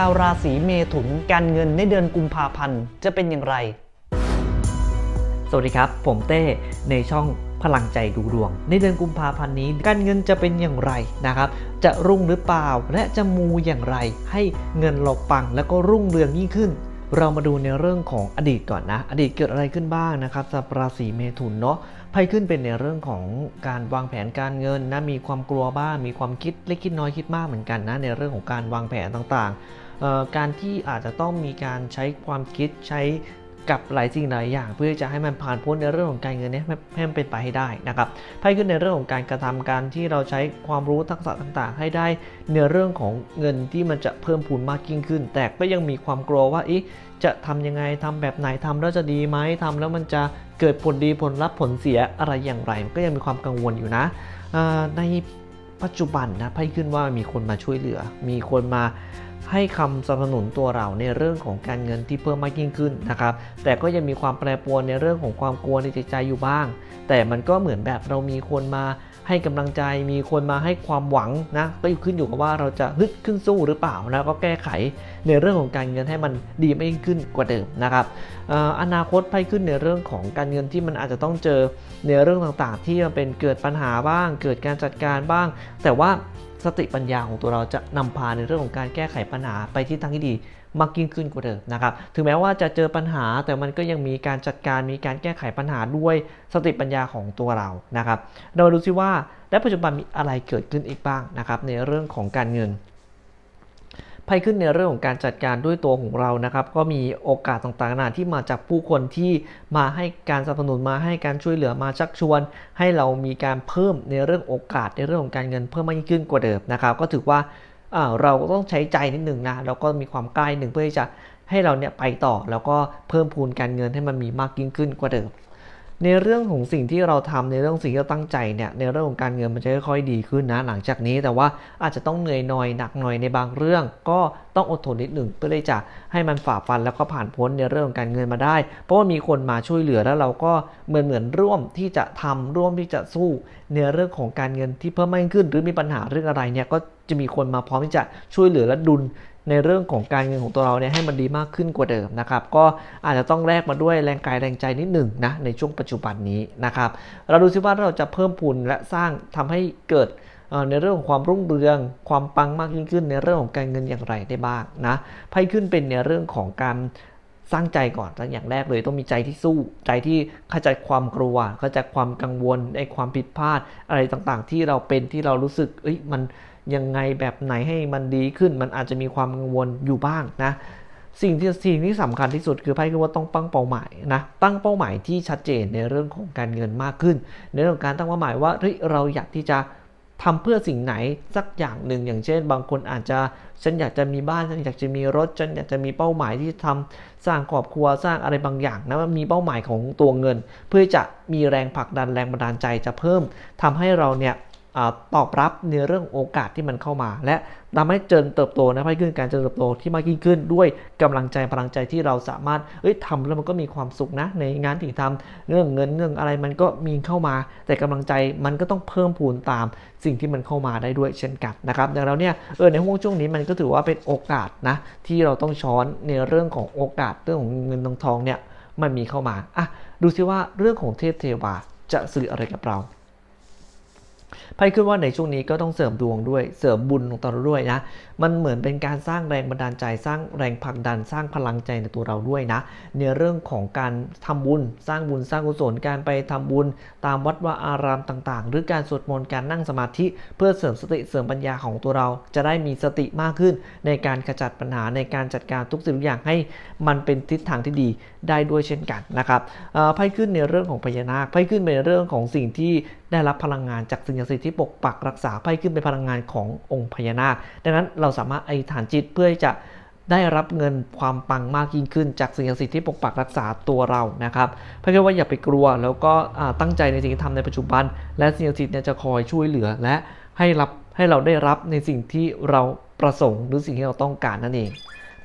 ชาวราศีเมถุนการเงินในเดือนกุมภาพันธ์จะเป็นอย่างไร สวัสดีครับ ผมเต้ในช่องพลังใจดูดวง ในเดือนกุมภาพันธ์นี้ การเงินจะเป็นอย่างไรนะครับ จะรุ่งหรือเปล่าและจะมูอย่างไร ให้เงินเราปังแล้วก็รุ่งเรืองยิ่งขึ้นเรามาดูในเรื่องของอดีตก่อนนะ อดีตเกิดอะไรขึ้นบ้างนะครับสำหรับราศีเมถุนเนาะไพ่ขึ้นเป็นในเรื่องของการวางแผนการเงินนะมีความกลัวบ้างมีความคิดเล็กคิดน้อยคิดมากเหมือนกันนะในเรื่องของการวางแผนต่างๆ การที่อาจจะต้องมีการใช้ความคิดใช้กับหลายสิ่งหลายอย่าง เพื่อจะให้มันผ่านพ้นในเรื่องของการเงินนี้ให้มันเป็นไปให้ได้นะครับไพ่ขึ้นในเรื่องของการกระทำการที่เราใช้ความรู้ทักษะต่างๆ ให้ได้ในเรื่องของเงินที่มันจะเพิ่มพูนมากยิ่งขึ้น แต่ก็ยังมีความกลัวว่าอีจะทำยังไงทำแบบไหนทำแล้วจะดีไหมทำแล้วมันจะเกิดผลดีผลลัพธ์ผลเสียอะไรอย่างไรก็ยังมีความกังวลอยู่นะในปัจจุบันนะไพ่ขึ้นว่ามีคนมาช่วยเหลือ มีคนมา ให้คำสนับสนุนตัวเราในเรื่องของการเงินที่เพิ่มมากยิ่งขึ้นนะครับ แต่ก็ยังมีความแปรปรวนในเรื่องของความกลัวในใจใจอยู่บ้าง แต่มันก็เหมือนแบบเรามีคนมาให้กำลังใจมีคนมาให้ความหวังนะก็อยู่ขึ้นอยู่กับว่าเราจะฮึดขึ้นสู้หรือเปล่าแล้วก็แก้ไขในเรื่องของการเงินให้มันดีมากยิ่งขึ้นกว่าเดิมนะครับอออนาคตไพ่ขึ้นในเรื่องของการเงินที่มันอาจจะต้องเจอในเรื่องต่างๆ ที่มันเป็นเกิดปัญหาบ้าง เกิดการจัดการบ้าง แต่ว่า สติปัญญาของตัวเราจะนำพาในเรื่องของการแก้ไขปัญหาไปที่ทางที่ดีมากยิ่งขึ้นกว่าเดิมนะครับ ถึงแม้ว่าจะเจอปัญหาแต่มันก็ยังมีการจัดการมีการแก้ไขปัญหาด้วยสติปัญญาของตัวเรานะครับ เรามาดูซิว่าและปัจจุบันมีอะไรเกิดขึ้นอีกบ้างนะครับในเรื่องของการเงิน ไพ่ขึ้นในเรื่องของการจัดการด้วยตัวของเรานะครับ ก็มีโอกาสต่างๆนานาที่มาจากผู้คนที่มาให้การสนับสนุนมาให้การช่วยเหลือมาชักชวน ให้เรามีการเพิ่มในเรื่องโอกาสในเรื่องของการเงินเพิ่มมากยิ่งขึ้นกว่าเดิมนะครับ ก็ถือว่าเราก็ต้องใช้ใจนิดหนึ่งนะแล้วก็มีความกล้หนึ่งเพื่อที่จะให้เราเนี่ยไปต่อ แล้วก็เพิ่มพูนการเงินให้มันมีมากยิ่งขึ้นกว่าเดิม ในเรื่องของสิ่งที่เราทำในเรื่องสิ่งที่เราตั้งใจเนี่ยในเรื่องของการเงินมันจะค่อยๆดีขึ้นนะหลังจากนี้แต่ว่าอาจจะต้องเหนื่อยหน่อยหนักหน่อยในบางเรื่อง ก็ต้องอดทนนิดหนึ่งเพื่อที่จะให้มันฝ่าฟันแล้วก็ผ่านพ้นในเรื่องของการเงินมาได้ เพราะว่ามีคนมาช่วยเหลือแล้วเราก็เหมือนเหมือนร่วมที่จะทำร่วมที่จะสู้ในเรื่องของการเงินที่เพิ่มมากขึ้น หรือมีปัญหาเรื่องอะไรเนี่ยก็จะมีคนมาพร้อมที่จะช่วยเหลือและดุล ในเรื่องของการเงินของตัวเราเนี่ยให้มันดีมากขึ้นกว่าเดิมนะครับ ก็อาจจะต้องแลกมาด้วยแรงกายแรงใจนิดหนึ่งนะในช่วงปัจจุบันนี้นะครับ เราดูซิว่าเราจะเพิ่มพูนและสร้างทำให้เกิดในเรื่องของความรุ่งเรือง ความปังมากยิ่งขึ้น ในเรื่องของการเงินอย่างไรได้บ้างนะไพ่ขึ้นเป็นในเรื่องของการสร้างใจก่อนอย่างแรกเลยต้องมีใจที่สู้ ใจที่ข้าใจความกลัวข้าใจความกังวลไอ้ความผิดพลาดอะไรต่างๆ ที่เราเป็นที่เรารู้สึกเอ้ยมัน ยังไงแบบไหนให้มันดีขึ้น มันอาจจะมีความกังวลอยู่บ้างนะสิ่งที่สิ่งที่สำคัญที่สุดคือไพ่คือว่าต้องตั้งเป้าหมายนะตั้งเป้าหมายที่ชัดเจนในเรื่องของการเงินมากขึ้น ในเรื่องการตั้งเป้าหมายว่าเฮ้ยเราอยากที่จะทำเพื่อสิ่งไหนสักอย่างหนึ่ง อย่างเช่น บางคนอาจจะฉันอยากจะมีบ้านฉันอยากจะมีรถฉันอยากจะมีเป้าหมายที่ทำสร้างครอบครัวสร้างอะไรบางอย่างนะมีเป้าหมายของตัวเงิน เพื่อจะมีแรงผลักดันแรงบันดาลใจจะเพิ่มทำให้เราเนี่ย ตอบรับในเรื่องโอกาสที่มันเข้ามา และทำให้เจริญเติบโตนะไพ่ขึ้นการเจริญเติบโตที่มากยิ่งขึ้นด้วยกำลังใจพลังใจที่เราสามารถเอ้ยทำแล้วมันก็มีความสุขนะ ในงานที่ทำเรื่องเงินเรื่องอะไรมันก็มีเข้ามา แต่กำลังใจมันก็ต้องเพิ่มพูนตามสิ่งที่มันเข้ามาได้ด้วยเช่นกันนะครับดังนั้นเนี่ยเออในห่วงช่วงนี้มันก็ถือว่าเป็นโอกาสนะที่เราต้องช้อนในเรื่องของโอกาสเรื่องของเงินทองทองเนี่ยมันมีเข้ามาอะดูซิว่าเรื่องของเทพเทวาจะสื่ออะไรกับเรา ไพ่ขึ้นว่าในช่วงนี้ก็ต้องเสริมดวงด้วย เสริมบุญของตัวเราด้วยนะ มันเหมือนเป็นการสร้างแรงบันดาลใจ สร้างแรงผลักดัน สร้างพลังใจในตัวเราด้วยนะ ในเรื่องของการทำบุญ สร้างบุญ สร้างกุศล การไปทำบุญ ตามวัดวาอารามต่าง ๆ หรือการสวดมนต์ การนั่งสมาธิ เพื่อเสริมสติ เสริมปัญญาของตัวเรา จะได้มีสติมากขึ้น ในการขจัดปัญหา ในการจัดการทุกสิ่งทุกอย่างให้มันเป็นทิศทางที่ดีได้ด้วยเช่นกันนะครับไพ่ขึ้นในเรื่องของพญานาค ไพ่ขึ้นในเรื่องของสิ่งที่ได้รับพลังงานจากสิ่งดิ์สิทธิ์ที่ปกปักรักษาไพ่ขึ้นเป็นพลังงานขององค์พญานาค ดังนั้นเราสามารถไอฐานจิตเพื่อจะได้รับเงินความปังมากยิ่งขึ้น จากสิ่งศักดิ์สิทธิ์ที่ปกปักรักษาตัวเรานะครับเพื่อว่าอย่าไปกลัวแล้วก็ตั้งใจในสิ่งที่ทำในปัจจุบัน และสิ่งศักดิ์สิทธิ์เนี่ยจะคอยช่วยเหลือและให้รับให้เราได้รับในสิ่งที่เราประสงค์หรือสิ่งที่เราต้องการนั่นเอง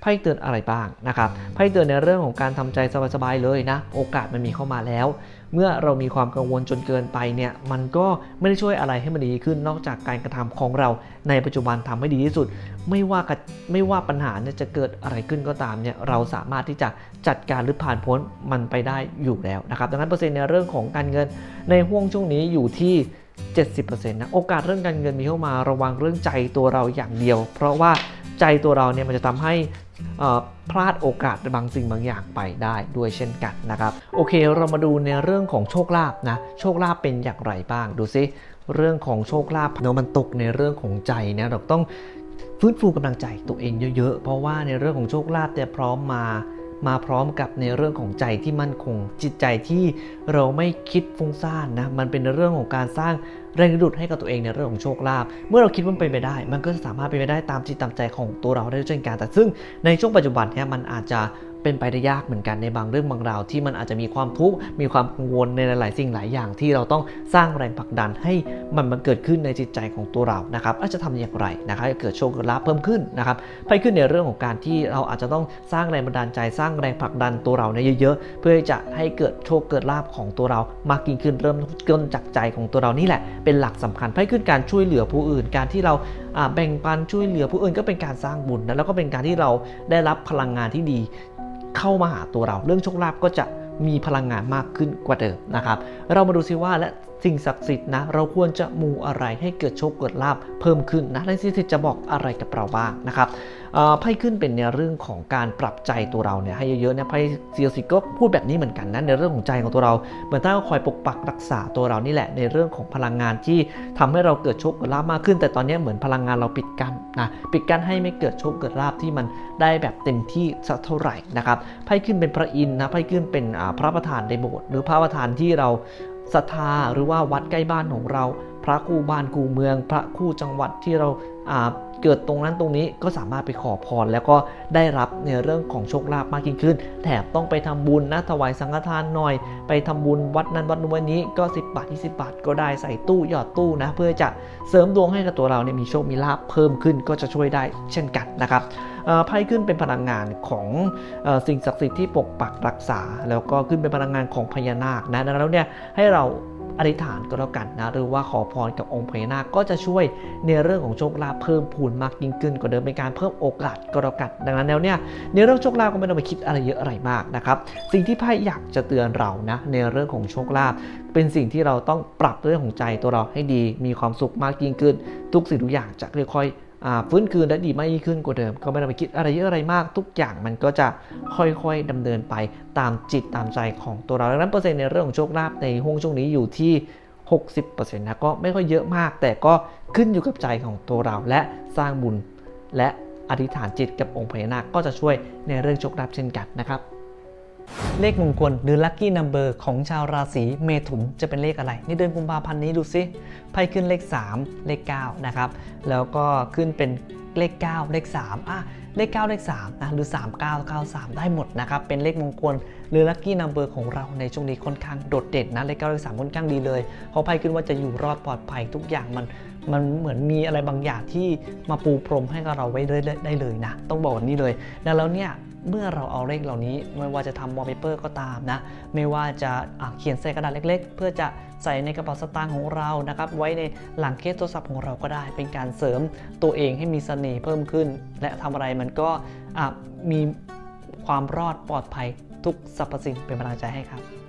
ไไพ่เตือนอะไรบ้างนะครับไพ่เตือนในเรื่องของการทำใจสบายๆเลยนะ โอกาสมันมีเข้ามาแล้ว เมื่อเรามีความกังวลจนเกินไปเนี่ยมันก็ไม่ได้ช่วยอะไรให้มันดีขึ้นนอกจากการกระทำของเราในปัจจุบันทำให้ดีที่สุด ไม่ว่ากะไม่ว่าปัญหาเนี่ยจะเกิดอะไรขึ้นก็ตามเนี่ยเราสามารถที่จะจัดการหรือผ่านพ้นมันไปได้อยู่แล้วนะครับดังนั้นเปอร์เซ็นต์ในเรื่องของการเงินในห่วงช่วงนี้อยู่ที่70%นะโอกาสเรื่องการเงินมีเข้ามาระวังเรื่องใจตัวเราอย่างเดียว เพราะว่า ใจตัวเราเนี่ยมันจะทำให้อ่อพลาดโอกาสบางสิ่งบางอย่างไปได้ด้วยเช่นกันนะครับโอเคเรามาดูในเรื่องของโชคลาภนะโชคลาภเป็นอย่างไรบ้างดูซิเรื่องของโชคลาภเนาะมันตกในเรื่องของใจนะเราต้องฟื้นฟูกำลังใจตัวเองเยอะๆ เพราะว่าในเรื่องของโชคลาภเนี่ยพร้อมมา มาพร้อมกับในเรื่องของใจที่มั่นคง จิตใจที่เราไม่คิดฟุ้งซ่านนะมันเป็นเรื่องของการสร้างแรงดึงดูดให้กับตัวเองในเรื่องของโชคลาภเมื่อเราคิดว่ามันเป็นไปได้ มันก็จะสามารถเป็นไปได้ตามจิตตามใจของตัวเราได้เช่นกันแต่ซึ่งในช่วงปัจจุบันเนี่ยมันอาจจะ เป็นไปได้ยากเหมือนกันในบางเรื่องบางราวที่มันอาจจะมีความทุกข์มีความกังวลในหลายๆ สิ่งหลายอย่างที่เราต้องสร้างแรงผลักดันให้มันมันเกิดขึ้นในจิตใจของตัวเรานะครับอาจจะทำอย่างไรนะครับเกิดโชคลาภเพิ่มขึ้นนะครับไปขึ้นในเรื่องของการที่เราอาจจะต้องสร้างแรงบันดาลใจสร้างแรงผลักดันตัวเราเนี่ยเยอะๆ เพื่อจะให้เกิดโชคเกิดลาภของตัวเรามากยิ่งขึ้นเริ่มต้นจากใจของตัวเรานี่แหละเป็นหลักสำคัญให้ขึ้นการช่วยเหลือผู้อื่นการที่เราอ่าแบ่งปันช่วยเหลือผู้อื่นก็เป็นการสร้างบุญนะแล้วก็เป็นการที่เราได้รับพลังงานที่ดี เข้ามาหาตัวเรา เรื่องโชคลาภก็จะมีพลังงานมากขึ้นกว่าเดิมนะครับ เรามาดูซิว่าและ สิ่งศักดิ์สิทธิ์นะเราควรจะมูอะไรให้เกิดโชคเกิดลาภเพิ่มขึ้นนะและสิ่งศักดิ์สิทธิ์จะบอกอะไรกับเราบ้างนะครับไพ่ขึ้นเป็นในเรื่องของการปรับใจตัวเราเนี่ยให้เยอะๆเนี่ยไพ่เซียสิก็พูดแบบนี้เหมือนกันนะในเรื่องของใจของตัวเราเหมือนถ้าเราคอยปกปักรักษาตัวเรานี่แหละในเรื่องของพลังงานที่ทำให้เราเกิดโชคเกิดลาภมากขึ้น แต่ตอนนี้เหมือนพลังงานเราปิดกั้นนะปิดกั้นให้ไม่เกิดโชคเกิดลาภที่มันได้แบบเต็มที่สักเท่าไหร่นะครับไพ่ขึ้นเป็นพระอินทร์นะไพ่ขึ้นเป็นพระประธานในโบสถ์หรือพระประธานที่เรา ศรัทธาหรือว่าวัดใกล้บ้านของเรา พระคู่บ้านคู่เมือง พระคู่จังหวัดที่เราเกิดตรงนั้นตรงนี้ก็สามารถไปขอพรแล้วก็ได้รับในเรื่องของโชคลาภมากยิ่งขึ้น แถมต้องไปทำบุญนะถวายสังฆทานหน่อย ไปทำบุญวัดนั้นวัดนู้นวันนี้ก็ 10 บาท 20 บาท ก็ได้ใส่ตู้หยอดตู้นะ เพื่อจะเสริมดวงให้กับตัวเราเนี่ยมีโชคมีลาภเพิ่มขึ้นก็จะช่วยได้เช่นกันนะครับไพ่ขึ้นเป็นพลังงานของอสิ่งศักดิ์สิทธิ์ที่ปกปักรักษา แล้วก็ขึ้นเป็นพลังงานของพญานาคนะดังนั้นแล้วเนี่ยให้เรา อธิษฐานก็แล้วกันนะหรือว่าขอพรกับองค์พญานาคก็จะช่วยในเรื่องของโชคลาภเพิ่มพูนมากยิ่งขึ้นกว่าเดิมเป็นการเพิ่มโอกาสก็แล้วกันดังนั้นแล้วเนี่ยในเรื่องโชคลาภก็ไม่ต้องไปคิดอะไรเยอะอะไรมากนะครับสิ่งที่ไพ่อยากจะเตือนเรานะในเรื่องของโชคลาภเป็นสิ่งที่เราต้องปรับเรื่องของใจตัวเราให้ดี มีความสุขมากยิ่งขึ้น ทุกสิ่งทุกอย่างจะค่อยๆอ่า ฟื้นคืนและดีมากยิ่งขึ้นกว่าเดิม ก็ไม่ต้องไปคิดอะไรเยอะอะไรมาก ทุกอย่างมันก็จะค่อยๆดำเนินไปตามจิตตามใจของตัวเราดังนั้นเปอร์เซ็นต์ในเรื่องของโชคลาภในห่วงช่วงนี้อยู่ที่ 60%นะก็ไม่ค่อยเยอะมาก แต่ก็ขึ้นอยู่กับใจของตัวเราและสร้างบุญและอธิษฐานจิตกับองค์พญานาคก็จะช่วยในเรื่องโชคลาภเช่นกันนะครับ เลขมงคลหรือ Lucky Number ของชาวราศีเมถุนจะเป็นเลขอะไร ในเดือนกุมภาพันธ์นี้ดูซิไพ่ขึ้นเลข 3 เลข 9 นะครับ แล้วก็ขึ้นเป็นเลข 9 เลข3อะเลข 9 เลข3นะหรือ 3 9 9 3 ได้หมดนะครับ เป็นเลขมงคล หรือ Lucky Number ของเราในช่วงนี้ค่อนข้างโดดเด่นนะเลข 9 เลข 3 ค่อนข้างดีเลยเพราะไพ่ขึ้นว่าจะอยู่รอดปลอดภัยทุกอย่างมันมันเหมือนมีอะไรบางอย่างที่มาปูพรมให้กับเราไว้ได้เลยนะ ต้องบอกแบบนี้เลย แล้วเนี่ย เมื่อเราเอาเลขเหล่านี้ไม่ว่าจะทำวอลเปเปอร์ก็ตามนะ ไม่ว่าจะอะเขียนใส่กระดาษเล็ก ๆ เพื่อจะใส่ในกระเป๋าสตางค์ของเรานะครับ ไว้ในหลังเคสโทรศัพท์ของเราก็ได้ เป็นการเสริมตัวเองให้มีเสน่ห์เพิ่มขึ้น และทำอะไรมันก็อะมีความรอดปลอดภัยทุกสรรพสิ่งเป็นกำลังใจให้ครับ